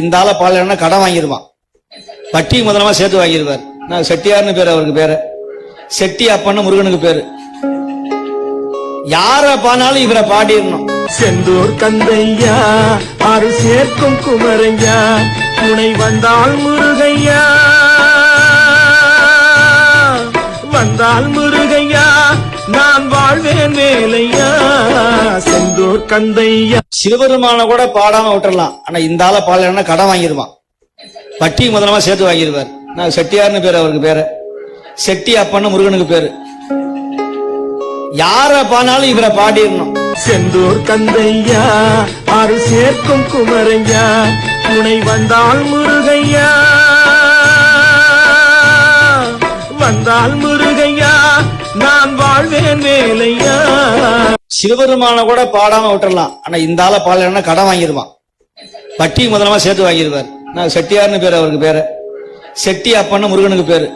இந்த ஆளை பாடலன்னா கடன் வாங்கிடுவான் வட்டி முதலமா சேர்த்து வாங்கிடுவார் நான் செட்டியார்னு பேர் அவருக்கு பேரு. செட்டி அப்பன்னு முருகனுக்கு பேரு. யார பானாலும் இவரை பாடிடணும். செந்தூர் தந்தையா ஆறு சேர்க்கும் குமரையா துணை வந்தால் முருகையா. வந்தால் முருகையா நான் வாழ்வேன் வேலையா. செந்தூர் கந்தையா சிவபெருமான கூட பாடாம விட்டுறலாம். ஆனா இந்த ஆளை பாடலன்னா கடன் வாங்கிடுவான். வட்டி முதலமா சேர்த்து வாங்கிடுவார். நான் செட்டியார்னு பேர் அவருக்கு பேரு. செட்டி அப்பன்னு முருகனுக்கு பேரு. யார பானாலும் இவரை பாடிடணும். செந்தூர் கந்தையா ஆறு சேர்க்கும் குமரையா துணை வந்தால் முருகையா. வந்தால் முருகையா நான் வாழ்வேன் வேலையா. சிவபெருமான கூட பாடாம விட்டுறலாம். ஆனா இந்த ஆள பாடலன்னா கடன் வாங்கிடுவான். வட்டி முதலமா சேர்த்து வாங்கிடுவார். நான் செட்டியார்னு பேர் அவருக்கு பேரு. செட்டி அப்பன்னு முருகனுக்கு பேரு.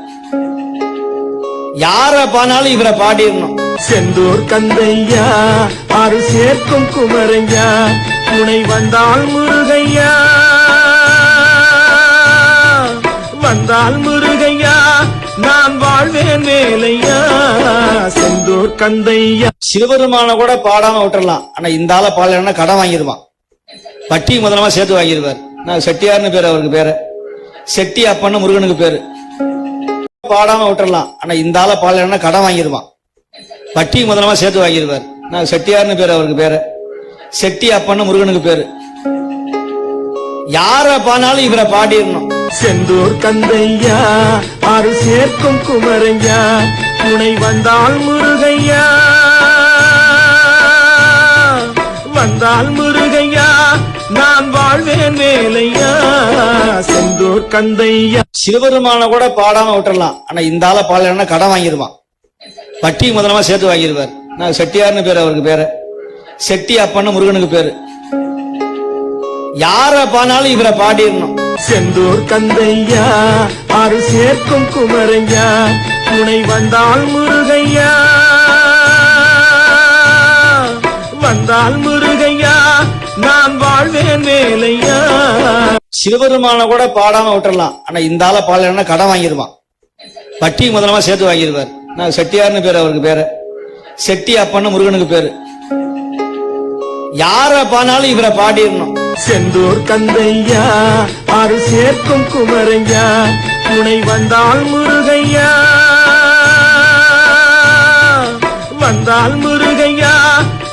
யார பானாலும் இவரை பாடிடணும். செந்தூர் கந்தையா ஆறு சேர்க்கும் குமரையா துணை வந்தால் முருகையா. வந்தால் முருகையா நான் வாழ்வேன் வேலையா? செந்தூர் கந்தையா? சிவபெருமான கூட பாடாம விட்டுறலாம். ஆனா இந்த ஆளை பாடலன்னா கடன் வாங்கிடுவான். வட்டி முதலமா சேர்த்து வாங்கிடுவார். நான் செட்டியார்னு பேர் அவருக்கு பேரு. செட்டி அப்பன்னு முருகனுக்கு பேரு. பாடாம விட்டுறலாம். ஆனா இந்த ஆளை பாடலன்னா கடன் வாங்கிடுவான். வட்டி முதலமா சேர்த்து வாங்கிடுவார். நான் செட்டியார்னு பேர் அவருக்கு பேரு. செட்டி அப்பன்னு முருகனுக்கு பேரு. யார பானாலும் இவரை பாடிடணும். செந்தூர் கந்தையா? ஆறு சேர்க்கும் குமரையா துணை வந்தால் முருகையா. வந்தால் முருகையா. நான் வாழ்வேன் வேலையா. செந்தூர் கந்தையா. சிவபெருமான கூட பாடாம விட்டுறலாம். ஆனா இந்த ஆள பாடலன்னா கடன் வாங்கிடுவான். பட்டி முதலமா சேர்த்து வாங்கிடுவார். நான் செட்டியார்னு பேர் அவருக்கு பேரு. செட்டி அப்பன்னு முருகனுக்கு பேரு. யார பானாலும் இவரை பாடிடணும். செந்தூர் கந்தையா ஆறு சேர்க்கும் குமரையா துணை வந்தால் முருகையா. வந்தால் முருகையா நான் வாழ்வேன் வேலையா. சிவபெருமான கூட பாடாம விட்டுறலாம். ஆனா இந்த ஆள பாடலன்னா கடன் வாங்கிடுவான். வட்டி முதலமா சேர்த்து வாங்கிடுவார். நான் செட்டியார்னு பேர் அவருக்கு பேரு. செட்டி அப்பன்னு முருகனுக்கு பேரு. யார பானாலும் இவரை பாடிடணும். செந்தூர் தந்தையா ஆறு சேர்க்கும் குமரையா துணை வந்தால் முருகையா. வந்தால் முருகையா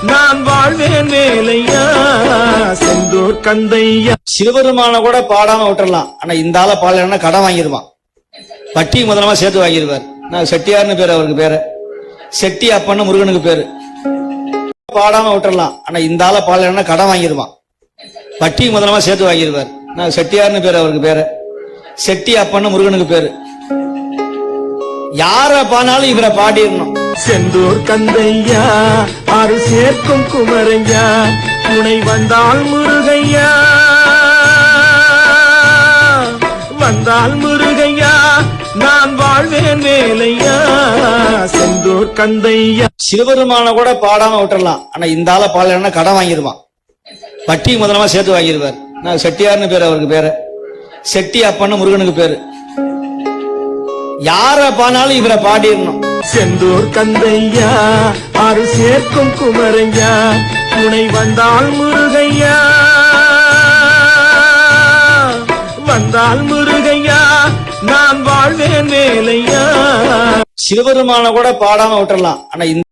நான் வாழ்வேன் வேலையா செந்தூர் கந்தையா. சிவபெருமான கூட பாடாம விட்டுறலாம். ஆனா இந்த ஆள பாடலன்னா கடன் வாங்கிடுவான். வட்டி முதலமா சேர்த்து வாங்கிடுவார். நான் செட்டியார்னு பேர் அவருக்கு பேரு. செட்டி அப்பன்னு முருகனுக்கு பேரு. பாடாம விட்டுறலாம். ஆனா இந்த ஆள பாடலன்னா கடன் வாங்கிடுவான். வட்டி முதலமா சேர்த்து வாங்கிடுவார் நான் செட்டியார்னு பேர் அவருக்கு பேரு. செட்டி அப்பன்னு முருகனுக்கு பேரு. யார பானாலும் இவரை பாடிடணும். செந்தூர் கந்தையா ஆறு சேர்க்கும் குமரையா துணை வந்தால் முருகையா. வந்தால் முருகையா நான் வாழ்வேன் வேலையா. செந்தூர் கந்தையா. சிவபெருமான கூட பாடாம விட்டுறலாம். ஆனா இந்த ஆளை பாடலன்னா கடன் வாங்கிடுவான். வட்டி முதலமா சேர்த்து வாங்கிடுவார். நான் செட்டியார்னு பேர் அவருக்கு பேரு. செட்டி அப்பன்னு முருகனுக்கு பேரு. யார பானாலும் இவரை பாடிடணும். செந்தூர் கந்தையா ஆறு சேர்க்கும் குமரையா துணை வந்தால் முருகையா. வந்தால் முருகையா நான் வாழ்வேன் வேலையா. சிவபெருமான கூட பாடாம விட்டுறலாம். ஆனா இந்த